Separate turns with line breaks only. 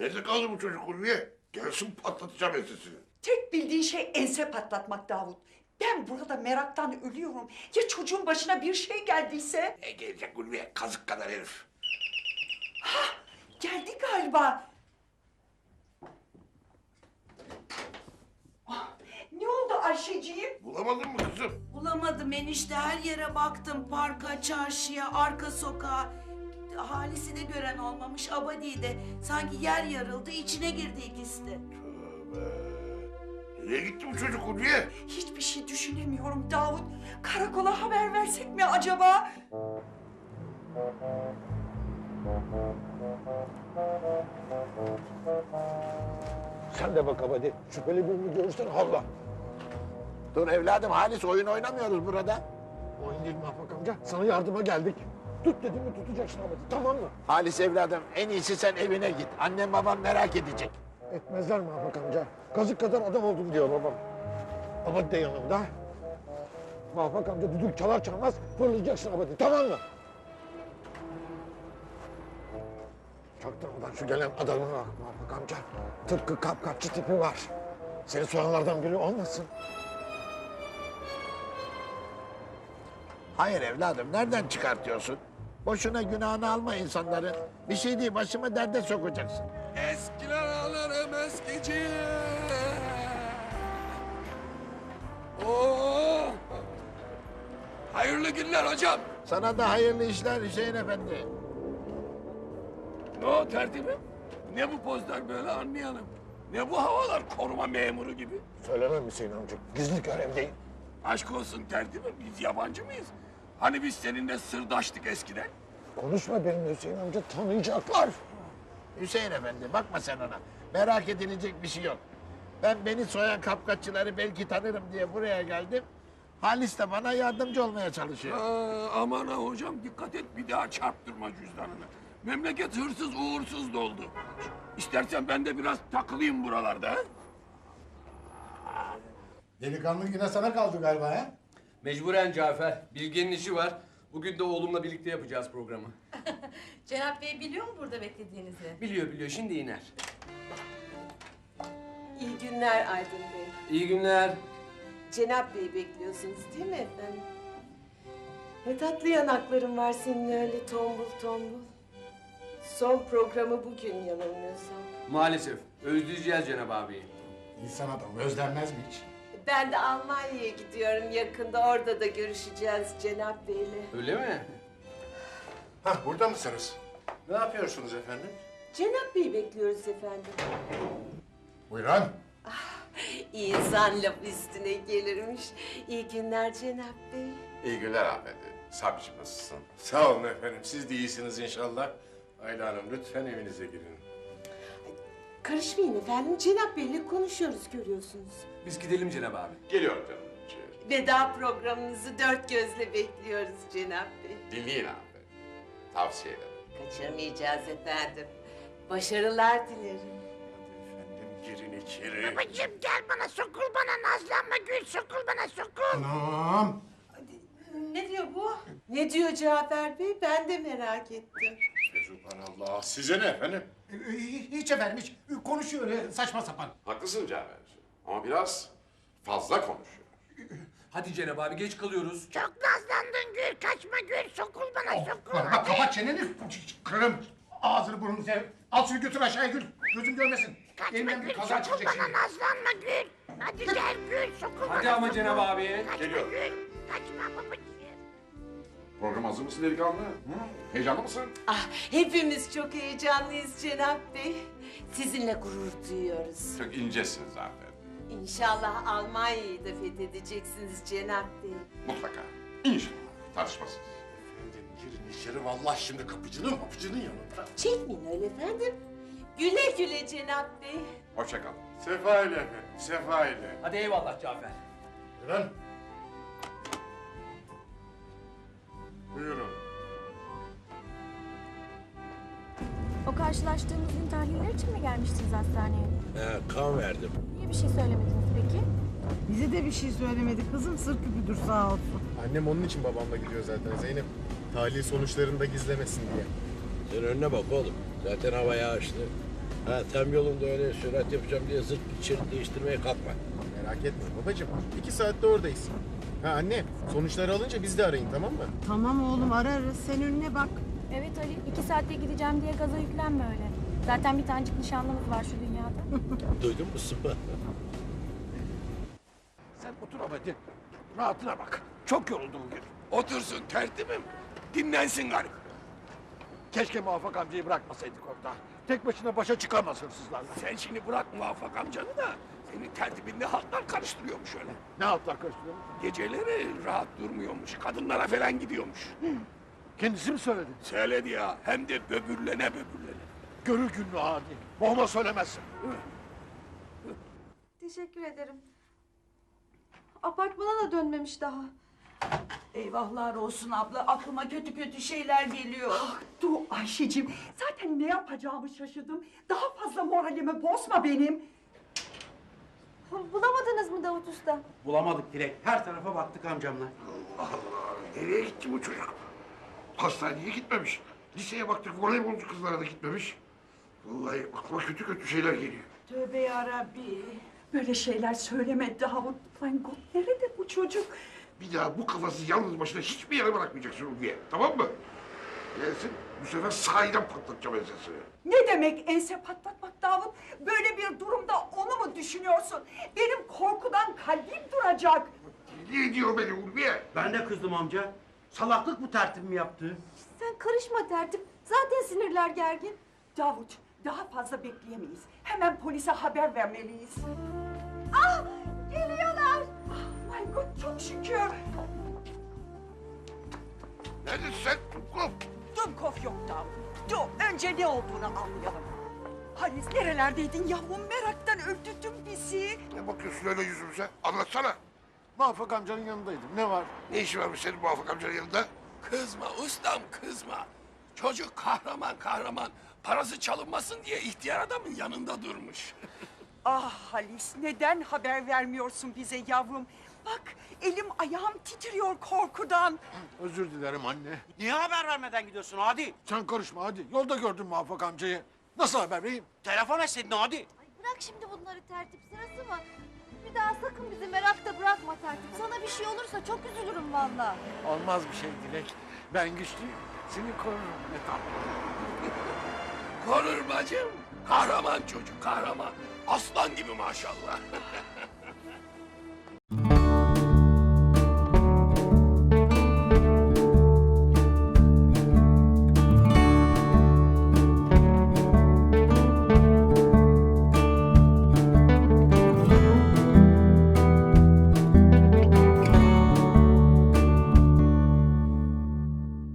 Nerede kaldı bu çocuk Ulviye? Gelsin patlatacağım ensesini.
Tek bildiğin şey ense patlatmak Davut. Ben burada meraktan ölüyorum. Ya çocuğun başına bir şey geldiyse?
Ne gelecek Ulviye? Kazık kadar herif.
Geldi galiba. Ah, Ne oldu Ayşeciğim?
Bulamadın mı kızım?
Bulamadım enişte her yere baktım. Parka, çarşıya, arka sokağa. Halis'i de gören olmamış, Abadi'yi de. Sanki yer yarıldı, içine girdi ikisi de.
Tövbe. Nereye gitti bu çocuk Ulviye?
Hiçbir şey düşünemiyorum Davut. Karakola haber versek mi acaba?
Sen de bak hadi. Şüpheli birini görürsen havla.
Dur evladım Halis oyun oynamıyoruz burada.
Oyun değil Mahmut amca. Sana yardıma geldik. Tut dedim mi tutacaksın hadi tamam mı?
Halis evladım en iyisi sen evine git. Annem babam merak edecek.
Etmezler Mahmut amca. Kazık kadar adam oldum diyor babam. Abadi de yanımda. Mahmut amca düdük çalar çalmaz fırlayacaksın Abadi tamam mı? Çaktırmadan şu gelen adama bak Mahmut amca. Tıpkı kapkaççı tipi var. Seni soranlardan biri olmasın.
Hayır evladım nereden çıkartıyorsun? Boşuna günahını alma insanların. Bir şey değil başımı derde sokacaksın.
Eskiler ağlarım eskici. Oo! Hayırlı günler hocam.
Sana da hayırlı işler Hüseyin Efendi.
Ne o tertibim? Ne bu pozlar böyle anlayalım. Ne bu havalar koruma memuru gibi.
Söylemem Hüseyin amca. Gizli görevdeyim.
Aşk olsun tertibim biz yabancı mıyız? Hani biz seninle sırdaştık eskiden?
Konuşma benimle Hüseyin amca tanıyacaklar.
Hüseyin Efendi bakma sen ona. Merak edilecek bir şey yok. Ben beni soyan kapkaççıları belki tanırım diye buraya geldim. Halis de bana yardımcı olmaya çalışıyor.
Aa, aman ha hocam dikkat et bir daha çarptırma cüzdanını. Memleket hırsız uğursuz doldu. İstersen ben de biraz takılayım buralarda. ha?
Delikanlı yine sana kaldı galiba ha?
Mecburen Cafer. Bilge'nin işi var. Bugün de oğlumla birlikte yapacağız programı.
Cenap Bey biliyor mu burada beklediğinizi?
Biliyor biliyor şimdi iner.
İyi günler Aydın Bey.
İyi günler.
Cenap Bey'i bekliyorsunuz değil mi efendim? Ne tatlı yanakların var senin öyle tombul tombul. Son programı bugün yanılmıyorsam.
Maalesef özleyeceğiz Cenab abiyi.
İnsan adamı özlenmez mi hiç?
Ben de Almanya'ya gidiyorum yakında. Orada da görüşeceğiz Cenap Bey'le.
Öyle mi?
Hah burada mısınız? Ne yapıyorsunuz efendim?
Cenap Bey'i bekliyoruz efendim.
Buyurun.
İnsan laf üstüne gelirmiş. İyi günler Cenap Bey.
İyi günler hanımefendi. Sabicim nasılsın?
Sağ olun efendim. Siz de iyisiniz inşallah. Ayla Hanım lütfen evinize girin.
Karışmayın efendim. Cenap Bey'le konuşuyoruz görüyorsunuz.
Biz gidelim Cenab abi.
Geliyorum canım.
Veda programınızı dört gözle bekliyoruz Cenap Bey.
Dinleyin hanımefendi. Tavsiye ederim.
Kaçırmayacağız efendim. Başarılar dilerim.
Efendim girin içeri.
Babacığım gel bana sokul bana nazlanma gül sokul bana sokul.
Anam.
Ne diyor bu?
Ne diyor Cafer Bey? Ben de merak ettim.
Subhanallah. Size ne efendim? Hiç efendim hiç. Konuşuyor öyle saçma sapan.
Haklısın Cafer'ciğim. Ama biraz fazla konuşuyor.
Hadi Cenab abi geç kalıyoruz.
Çok nazlandın gül kaçma gül sokul bana sokul.
Bak bak, kapat çeneni. Kırarım. Ağzını burnunu sev. Al şunu götür aşağıya gül. Gözüm görmesin.
Kaçma
Elimden bir
gül
kaza
sokul
çıkacak
bana
şimdi.
nazlanma gül. Hadi gel gül sokul
Hadi
bana
ama
sokul.
Cenab abi.
Kaçma
Geliyorum.
gül. Kaçma babacığım.
Program hazır mısın delikanlı? Hı? Heyecanlı mısın?
Ah, hepimiz çok heyecanlıyız Cenap Bey. Sizinle gurur duyuyoruz.
Çok incesin zaten.
İnşallah Almanya'yı da fethedeceksiniz Cenap Bey.
Mutlaka. İnşallah. Tartışmasız.
Efendim girin içeri. Vallahi şimdi kapıcının kapıcının yanında.
Çekmeyin öyle efendim. Güle güle Cenap Bey.
Hoşça kal.
Sefa ile efendim. Sefa ile.
Hadi eyvallah Cafer.
Buyurun.
Karşılaştığımız gün tahliller için mi gelmiştiniz hastaneye?
He, kan verdim.
Niye bir şey söylemediniz peki?
Bize de bir şey söylemedi kızım sır küpüdür sağ olsun.
Annem onun için babamla gidiyor zaten Zeynep. Tahlil sonuçlarını da gizlemesin diye.
Sen önüne bak oğlum. Zaten hava yağışlı.
Ha tam yolunda öyle sürat yapacağım diye zırt bir şerit değiştirmeye kalkma.
Merak etme babacığım. iki saatte oradayız. Ha anne sonuçları alınca biz de arayın tamam mı?
Tamam oğlum ararız. Sen önüne bak.
Evet Ali, iki saatte gideceğim diye gaza yüklenme öyle. Zaten bir tanecik nişanlımız var şu dünyada.
Duydun mu Sıpa?
Sen otur Abadi. Rahatına bak. Çok yoruldu bugün. Otursun tertibim. Dinlensin garip.
Keşke Muvaffak amcayı bırakmasaydık orada. Tek başına başa çıkamaz hırsızlarla.
Sen şimdi bırak muvaffak amcanı da senin tertibinde halklar karıştırıyormuş öyle.
Ne altlar karıştırıyor?
Geceleri rahat durmuyormuş. Kadınlara falan gidiyormuş.
Kendisi mi söyledi?
Söyledi ya. Hem de böbürlene böbürlene.
Görür günlü hadi. Boğma söylemezsin.
Teşekkür ederim. Apartmana da dönmemiş daha.
Eyvahlar olsun abla. Aklıma kötü kötü şeyler geliyor. dur Ayşe'cim. Zaten ne yapacağımı şaşırdım. Daha fazla moralimi bozma benim.
Bulamadınız mı Davut Usta?
Bulamadık Dilek. Her tarafa baktık amcamla.
Allah Allah. Nereye gitti bu çocuk? Hastaneye gitmemiş. Liseye baktık voleybolcu kızlara da gitmemiş. Vallahi aklıma kötü kötü şeyler geliyor.
Tövbe yarabbi. Böyle şeyler söyleme Davut. Mein Gott nerede bu çocuk?
Bir daha bu kafası yalnız başına hiçbir yere bırakmayacaksın Ulviye. Tamam mı? Gelsin bu sefer sahiden patlatacağım ensesini.
Ne demek ense patlatmak Davut? Böyle bir durumda onu mu düşünüyorsun? Benim korkudan kalbim duracak.
Deli ediyor beni Ulviye.
Ben de kızdım amca. Salaklık bu tertibimi yaptı.
Sen karışma tertip. Zaten sinirler gergin.
Davut daha fazla bekleyemeyiz. Hemen polise haber vermeliyiz.
Ah! Geliyorlar!
Ah, my God çok şükür.
Neredesin sen? Dumkov.
Dumkov yok Davut. Dur önce ne olduğunu anlayalım. Halis nerelerdeydin yavrum meraktan öldürdün bizi.
Ne bakıyorsun öyle yüzümüze? Anlatsana.
Muvaffak amcanın yanındaydım. Ne var?
Ne işi varmış senin muvaffak amcanın yanında?
Kızma ustam kızma. Çocuk kahraman kahraman. Parası çalınmasın diye ihtiyar adamın yanında durmuş.
Ah Halis neden haber vermiyorsun bize yavrum? Bak elim ayağım titriyor korkudan.
Özür dilerim anne.
Niye haber vermeden gidiyorsun hadi?
Sen karışma hadi. Yolda gördüm Muvaffak amcayı. Nasıl haber vereyim?
Telefon etseydin hadi.
Ay bırak şimdi bunları tertip sırası mı? Bir daha sakın bizi merakta bırakma tertip. Sana bir şey olursa çok üzülürüm valla.
Olmaz bir şey Dilek. Ben güçlüyüm. Seni korurum. Ne tatlı.
Korur bacım. Kahraman çocuk kahraman. Aslan gibi maşallah.